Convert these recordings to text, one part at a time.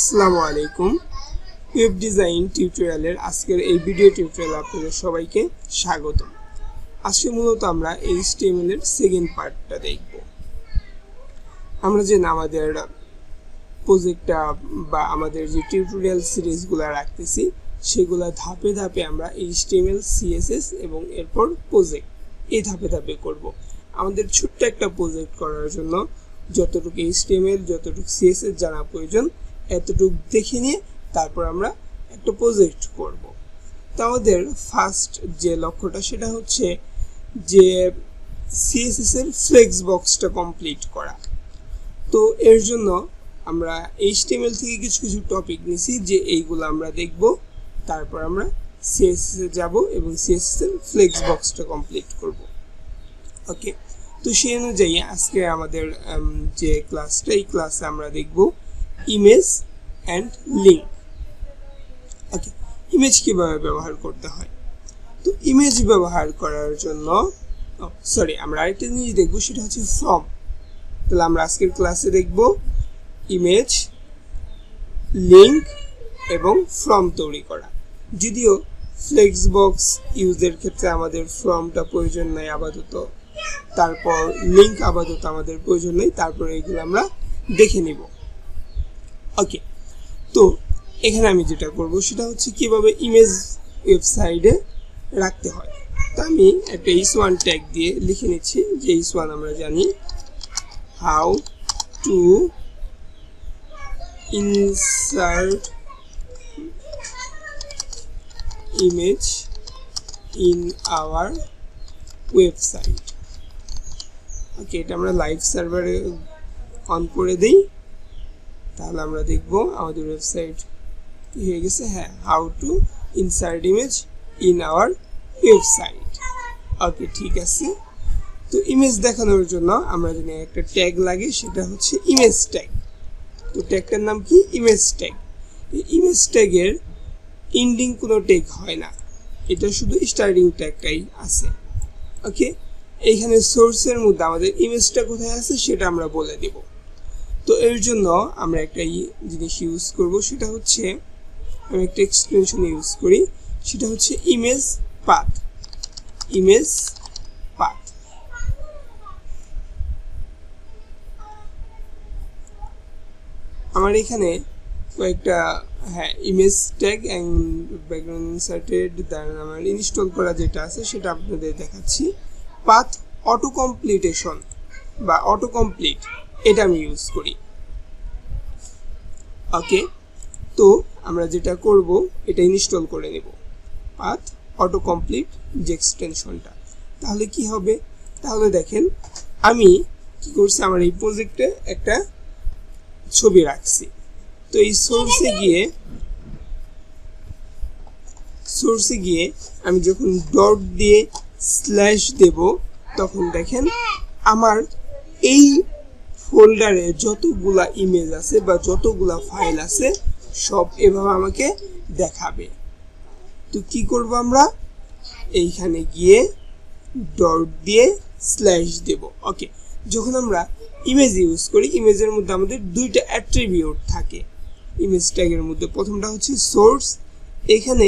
আসসালামু আলাইকুম। Web design টিউটোরিয়ালের আজকের এই ভিডিও টিউটোরিয়াল আপনাদের সবাইকে স্বাগত আজকে মূলত আমরা এইচটিএমএল এর সেকেন্ড পার্টটা দেখব। আমরা যে আমাদের প্রজেক্টটা বা আমাদের যে টিউটোরিয়াল সিরিজগুলো রাখতেছি, সেগুলো ধাপে ধাপে আমরা এইচটিএমএল সিএসএস এবং এরপর প্রজেক্ট এই ধাপে ধাপে করব। আমাদের ছোট্ট একটা প্রজেক্ট করার জন্য যতটুকু এইচটিএমএল যতটুকু সিএসএস জানা প্রয়োজন এতটুকু দেখে নিয়ে তারপর আমরা একটা প্রজেক্ট করব। তো আমাদের ফার্স্ট যে লক্ষ্যটা সেটা হচ্ছে যে সিএসএস এর ফ্লেক্স বক্সটা কমপ্লিট করা। তো এর জন্য আমরা এইচটিএমএল থেকে কিছু কিছু টপিক নিছি যে এইগুলো আমরা দেখব। তারপর আমরা সিএসএস এ যাব এবং সিএসএস এর ফ্লেক্স বক্সটা কমপ্লিট করব। ওকে তো সেই অনুযায়ী আজকে আমাদের যে ক্লাসটা এই ক্লাসে আমরা দেখব। Image and link okay image কীভাবে ব্যবহার করতে হয়? তো ইমেজ ব্যবহার করার জন্য সরি আমরা আরেকটা জিনিস দেখব, সেটা হচ্ছে ফর্ম তাহলে আমরা আজকের ক্লাসে দেখব ইমেজ লিঙ্ক এবং ফর্ম তৈরি করা। যদিও ফ্লেক্স বক্স ইউজের ক্ষেত্রে আমাদের ফর্মটা প্রয়োজন নাই আপাতত, তারপর লিঙ্ক আপাতত আমাদের প্রয়োজন নেই, তারপর এগুলো আমরা দেখে নিব। ওকে তো এখানে আমি যেটা করব সেটা হচ্ছে কীভাবে ইমেজ ওয়েবসাইটে রাখতে হয়। তা আমি একটা ইস ওয়ান ট্যাগ দিয়ে লিখে নিচ্ছি, যে ইস ওয়ান আমরা জানি how to insert image in our website okay এটা আমরা লাইভ সার্ভারে অন করে দিই। তাহলে আমরা দেখব আমাদের ওয়েবসাইট কি হয়ে গেছে? হ্যাঁ how to insert image in our website okay ঠিক আছে। তো ইমেজ দেখানোর জন্য আমরা জানি একটা ট্যাগ লাগে, সেটা হচ্ছে ইমেজ ট্যাগ তো ট্যাগটার নাম কি? ইমেজ ট্যাগ ইমেজ ট্যাগের ইন্ডিং কোনো ট্যাগ হয় না। এটা শুধু স্টার্টিং ট্যাগটাই আছে। ওকে এইখানে সোর্সের মধ্যে আমাদের ইমেজটা কোথায় আছে, সেটা আমরা বলে দেব। তো এর জন্য আমরা একটা জিনিস ইউজ করব, সেটা হচ্ছে আমি একটা এক্সটেনশন ইউজ করি, সেটা হচ্ছে ইমেজ পাথ ইমেজ পাথ আমার এখানে কয়েকটা হ্যাঁ image tag and background inserted then আমার ইনস্টল করা যেটা আছে, সেটা আপনাদের দেখাচ্ছি। পাথ অটো কমপ্লিটেশন বা অটো কমপ্লিট এটা আমি ইউজ করি। ওকে তো আমরা যেটা করব, এটা ইনস্টল করে নেব। পাথ অটো কমপ্লিট যে এক্সটেনশনটা তাহলে কি হবে? তাহলে দেখেন, আমি কি করছি? আমার এই প্রজেক্টে একটা ছবি রাখছি। তো এই সোর্সে গিয়ে সোর্সে গিয়ে আমি যখন ডট দিয়ে স্ল্যাশ দেব, তখন দেখেন, আমার এই ফোল্ডারে যতগুলা ইমেজ আছে বা যতগুলা ফাইল আছে, সব এভাবে আমাকে দেখাবে। তো কি করব আমরা? এইখানে গিয়ে ডট দিয়ে স্ল্যাশ দেব। ওকে যখন আমরা ইমেজ ইউজ করি ইমেজের মধ্যে আমাদের দুইটা অ্যাট্রিবিউট থাকে। ইমেজ ট্যাগের মধ্যে প্রথমটা হচ্ছে সোর্স এখানে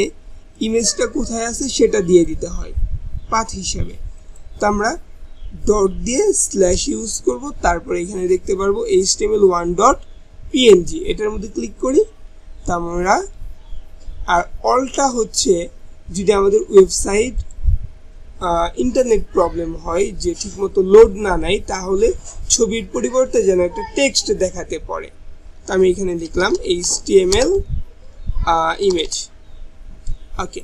ইমেজটা কোথায় আছে সেটা দিয়ে দিতে হয় পাথ হিসাবে। তো আমরা ডট দিয়ে স্ল্যাশ ইউজ করব, তারপরে এখানে দেখতে পারব এইচটিএমএল ওয়ান ডট পিএনজি এটার মধ্যে ক্লিক করি তা আমরা আর অলটা হচ্ছে যদি আমাদের ওয়েবসাইট ইন্টারনেট প্রবলেম হয়, যে ঠিকমতো লোড না নেয়, তাহলে ছবির পরিবর্তে যেন একটা টেক্সট দেখাতে পারে। তো আমি এখানে লিখলাম এইচটিএমএল ইমেজ ওকে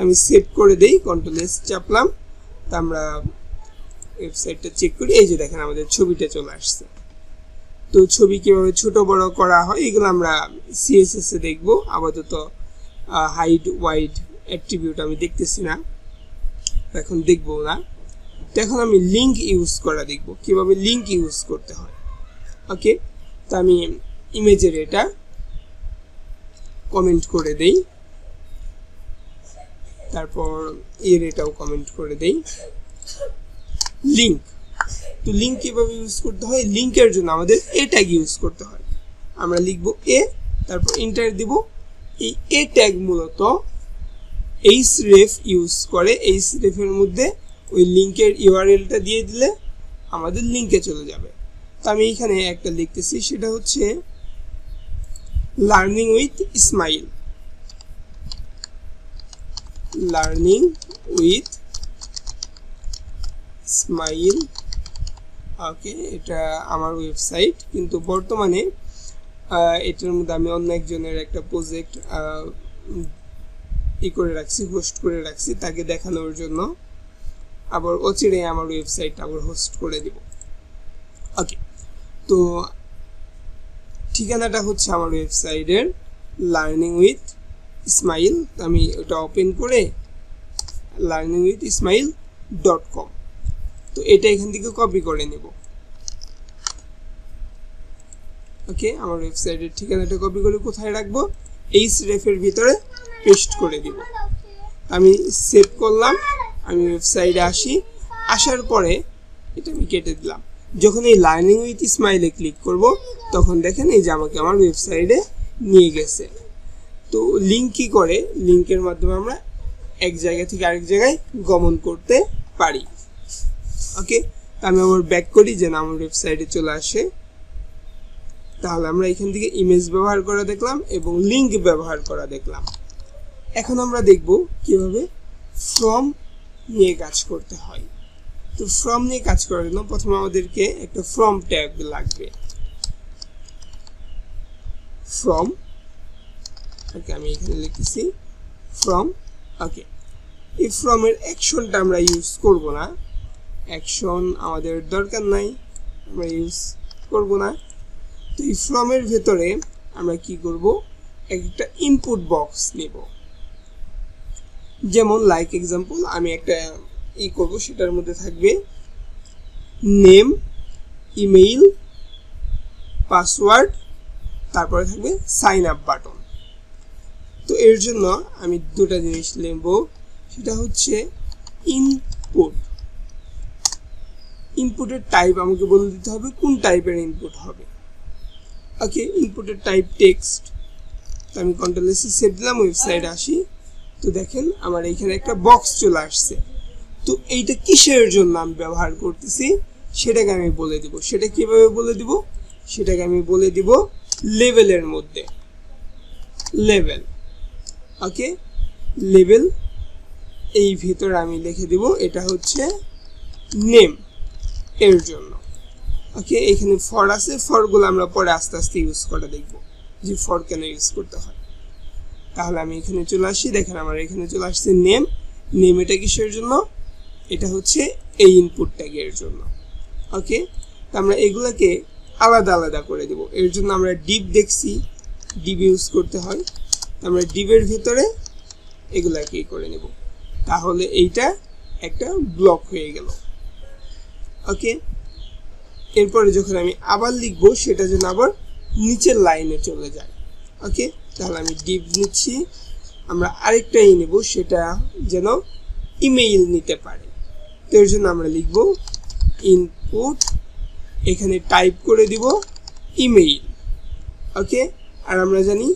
আমি সেভ করে দেই কন্ট্রোল এস চাপলাম তা আমরা ওয়েবসাইটটা চেক করি, এই যে দেখেন আমাদের ছবিটা চলে আসছে। তো ছবি কীভাবে ছোট, বড় করা হয়, এগুলো আমরা সিএসএস এ দেখব। আপাতত হাইড ওয়াইড অ্যাট্রিবিউট আমি দেখতেছি না। এখন দেখব না। তো এখন আমি লিঙ্ক ইউজ করা দেখব, কীভাবে লিঙ্ক ইউজ করতে হয়। ওকে তো আমি ইমেজের এটা কমেন্ট করে দেই। তারপর এর এটাও কমেন্ট করে দেই। লিঙ্ক তো লিঙ্ক কীভাবে ইউজ করতে হয়? লিঙ্কের জন্য আমাদের এ ট্যাগ ইউজ করতে হয়। আমরা লিখব এ তারপর ইন্টার দিব। এই এ ট্যাগ মূলত এইচ রেফ ইউজ করে। এইচ রেফের মধ্যে ওই লিঙ্কের ইউআরএলটা দিয়ে দিলে আমাদের লিঙ্কে চলে যাবে। তো আমি এখানে একটা লিখতেছি, সেটা হচ্ছে learning with smile learning with smile okay এটা আমার ওয়েবসাইট কিন্তু বর্তমানে এটার মধ্যে আমি অন্য একজনের একটা প্রজেক্ট ই করে রাখছি হোস্ট করে রাখছি, তাকে দেখানোর জন্য। আবার অচিরে আমার ওয়েবসাইট আবার হোস্ট করে দিব। ওকে তো ঠিকানাটা হচ্ছে আমার ওয়েবসাইটের লার্নিং উইথ ইসমাইল আমি ওটা ওপেন করে learning with smile dot com তো এটা এখান থেকে কপি করে নেব। ওকে আমার ওয়েবসাইটের ঠিকানাটা কপি করে কোথায় রাখব? এই রেফের ভিতরে পেস্ট করে দিব। আমি সেভ করলাম, আমি ওয়েবসাইটে আসি। আসার পরে এটা আমি কেটে দিলাম। যখন এই লার্নিং উইথ স্মাইলে ক্লিক করব, তখন দেখেন এই যে আমাকে আমার ওয়েবসাইটে নিয়ে গেছে। তো লিঙ্ক কী করে? লিঙ্কের মাধ্যমে আমরা এক জায়গা থেকে আরেক জায়গায় গমন করতে পারি। ওকে? আমি আবার ব্যাক করি, যেন আমার ওয়েবসাইটে চলে আসে। তাহলে আমরা এখান থেকে ইমেজ ব্যবহার করা দেখলাম এবং লিঙ্ক ব্যবহার করা দেখলাম। এখন আমরা দেখব কীভাবে ফ্রম নিয়ে কাজ করতে হয়। তো ফ্রম নিয়ে কাজ করার জন্য প্রথমে আমাদেরকে একটা ফ্রম ট্যাগ লাগবে। ফ্রম ওকে, আমি এখানে লিখেছি ফ্রম ওকে। এই ফ্রমের অ্যাকশনটা আমরা ইউজ করব না। অ্যাকশন আমাদের দরকার নাই, আমরা ইউজ করব না। তো এই ফ্রমের ভেতরে আমরা কি করব? একটা ইনপুট বক্স নেব। যেমন লাইক এক্সাম্পল আমি একটা ই করব, সেটার মধ্যে থাকবে নেম ইমেইল পাসওয়ার্ড তারপরে থাকবে সাইন আপ বাটন তো এর জন্য আমি দুটা জিনিস নেব, সেটা হচ্ছে ইনপুট ইনপুটের টাইপ আমাকে বলে দিতে হবে কোন টাইপের ইনপুট হবে। ওকে ইনপুটের টাইপ টেক্সট তো আমি কন্ট্রোল এসে সেভ দিলাম ওয়েবসাইটে আসি। তো দেখেন আমার এইখানে একটা বক্স চলে আসছে। তো এইটা কিসের জন্য আমি ব্যবহার করতেছি? সেটাকে আমি বলে দিব। সেটা কীভাবে বলে দিব? সেটাকে আমি বলে দিব লেভেলের মধ্যে। লেভেল ওকে লেভেল এই ভিতরে আমি লিখে দিব, এটা হচ্ছে নেম এর জন্য। ওকে এখানে ফর আছে ফরগুলো আমরা পরে আস্তে আস্তে ইউজ করে দেখব যে ফর কেন ইউজ করতে হয়। তাহলে আমি এখানে চলে আসি, দেখেন আমার এখানে চলে আসছে নেম নেম এটা কিসের জন্য? এটা হচ্ছে এই ইনপুট ট্যাগের জন্য। ওকে তো আমরা এগুলোকে আলাদা আলাদা করে দেব। এর জন্য আমরা ডিপ দেখছি ডিপ ইউজ করতে হয়। আমরা ডিপের ভেতরে এগুলাকে করে নেব। তাহলে এইটা একটা ব্লক হয়ে গেল। ওকে এরপরে যখন আমি আবার লিখব, সেটা যেন আবার নিচের লাইনে চলে যায়। ওকে তাহলে আমি ডিপ নিচ্ছি। আমরা আরেকটাই নেব, সেটা যেন ইমেইল নিতে পারে। তো এর জন্য আমরা লিখব ইনপুট এখানে টাইপ করে দিব ইমেইল ওকে আর আমরা জানি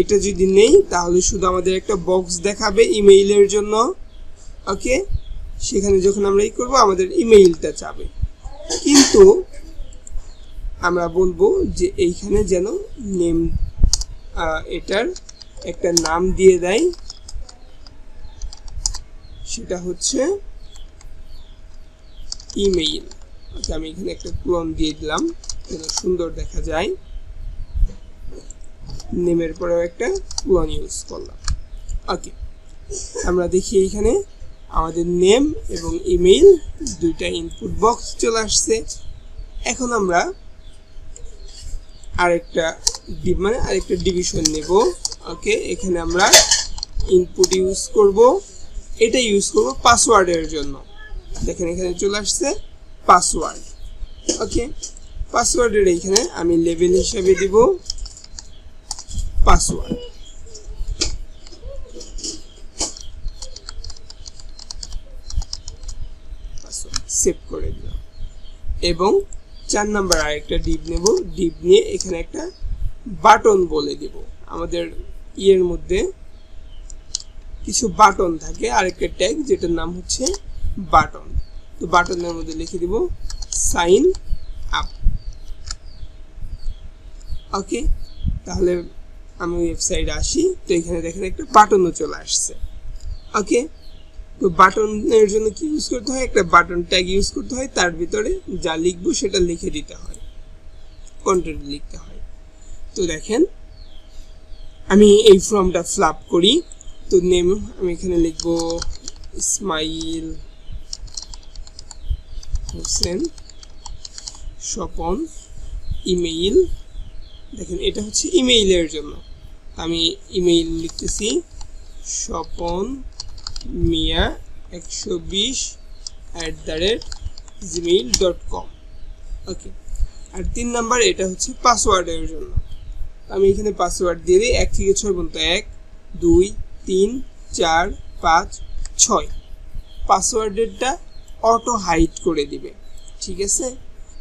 এটা যদি নেই, তাহলে শুধু আমাদের একটা বক্স দেখাবে ইমেইলের জন্য। ওকে সেখানে যখন আমরা ই করব, আমাদের ইমেইলটা চাবে। কিন্তু আমরা বলব যে এইখানে যেন নেম এটার একটা নাম দিয়ে দেয়। সেটা হচ্ছে ইমেইল ওকে আমি এখানে একটা ক্লোন দিয়ে দিলাম, যেন সুন্দর দেখা যায়। নেমের পরেও একটা ক্লোন ইউজ করলাম। ওকে আমরা দেখি এইখানে আমাদের নেম এবং ইমেইল, দুইটা ইনপুট বক্স চলে আসছে। এখন আমরা আরেকটা মানে আরেকটা ডিভিশন নেব। ওকে এখানে আমরা ইনপুট ইউজ করব। এটা ইউজ করব পাসওয়ার্ডের জন্য। দেখেন, এখানে চলে আসছে পাসওয়ার্ড ওকে পাসওয়ার্ডের এইখানে আমি লেভেল হিসাবে দিব পাসওয়ার্ড সেভ করে দিলাম। এবং চার নাম্বার আরেকটা ডিপ নেব। ডিপ নিয়ে এখানে একটা বাটন বলে দিব। আমাদের ইয়ের মধ্যে কিছু বাটন থাকে। আরেকটা ট্যাগ যেটার নাম হচ্ছে বাটন। তো বাটনের মধ্যে লিখে দিব, সাইন আপ। ওকে, তাহলে আমি ওয়েবসাইটে আসি। তো এখানে দেখেন একটা বাটনও চলে আসছে। ওকে তো বাটনের জন্য কি ইউজ করতে হয়? একটা বাটন ট্যাগ ইউজ করতে হয়, তার ভিতরে যা লিখব সেটা লিখে দিতে হয়। কন্টেন্ট লিখতে হয়। তো দেখেন, আমি এই ফর্মটা ফ্লাপ করি। তো নেম আমি এখানে লিখব ইসমাইল হোসেন স্বপন ইমেইল দেখেন, এটা হচ্ছে ইমেইলের জন্য। আমি ইমেইল লিখতেছি স্বপন মিয়া একশো বিশ at the rate gmail dot com okay আর তিন নাম্বার, এটা হচ্ছে পাসওয়ার্ডের জন্য। আমি এখানে পাসওয়ার্ড দিয়ে দিই, এক থেকে ছয় পর্যন্ত এক, দুই, তিন, চার, পাঁচ, ছয়। পাসওয়ার্ডেরটা অটো হাইড করে দিবে। ঠিক আছে?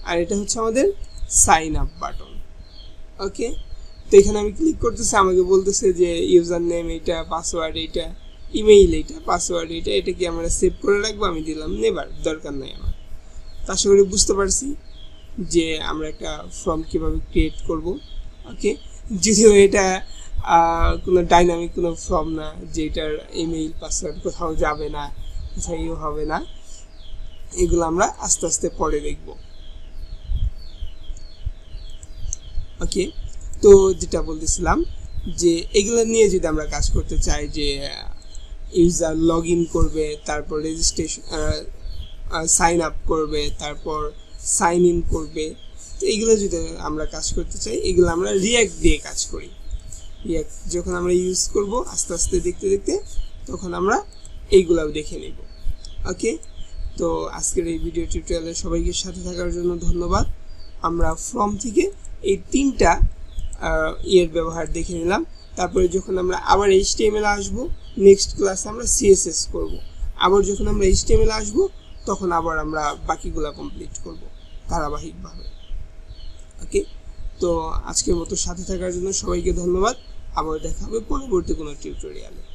আর এটা হচ্ছে আমাদের সাইন আপ বাটন ওকে তো এখানে আমি ক্লিক করতেছি, আমাকে বলতেছে যে ইউজার নেম এইটা পাসওয়ার্ড এইটা। ইমেইল এইটা পাসওয়ার্ড এইটা এটা কি আমরা সেভ করে রাখব? আমি দিলাম, নেবার, দরকার নাই আমার। তো আশা করি বুঝতে পারছি যে আমরা একটা ফর্ম কীভাবে ক্রিয়েট করব ওকে যদিও এটা কোনো ডাইনামিক কোনো ফর্ম না যেটার ইমেইল পাসওয়ার্ড কোথাও যাবে না কোথাও হবে না, এগুলো আমরা আস্তে আস্তে পরে দেখব। ওকে তো যেটা বলতেছিলাম যে এগুলো নিয়ে যদি আমরা কাজ করতে চাই যে ইউজার লগ ইন করবে, তারপর রেজিস্ট্রেশন সাইন আপ করবে, তারপর সাইন ইন করবে। তো এইগুলো যদি আমরা কাজ করতে চাই, এগুলো আমরা রিয়্যাক্ট দিয়ে কাজ করি। রিয়াক্ট যখন আমরা ইউজ করব, আস্তে আস্তে দেখতে দেখতে, তখন আমরা এইগুলাও দেখে নেব। ওকে তো আজকের এই ভিডিও টিউটোরিয়ালে সবাইকে সাথে থাকার জন্য ধন্যবাদ। আমরা ফর্ম থেকে এই তিনটা ইয়ের ব্যবহার দেখে নিলাম। তারপরে যখন আমরা আবার এইচটিএমএল আসব নেক্সট ক্লাসে আমরা সিএসএস করব। আবার যখন আমরা এইচটিএমএল আসব, তখন আবার আমরা বাকিগুলো কমপ্লিট করব ধারাবাহিকভাবে। ওকে তো আজকের মতো সাথে থাকার জন্য সবাইকে ধন্যবাদ। আবার দেখা হবে পরবর্তী কোনো টিউটোরিয়ালে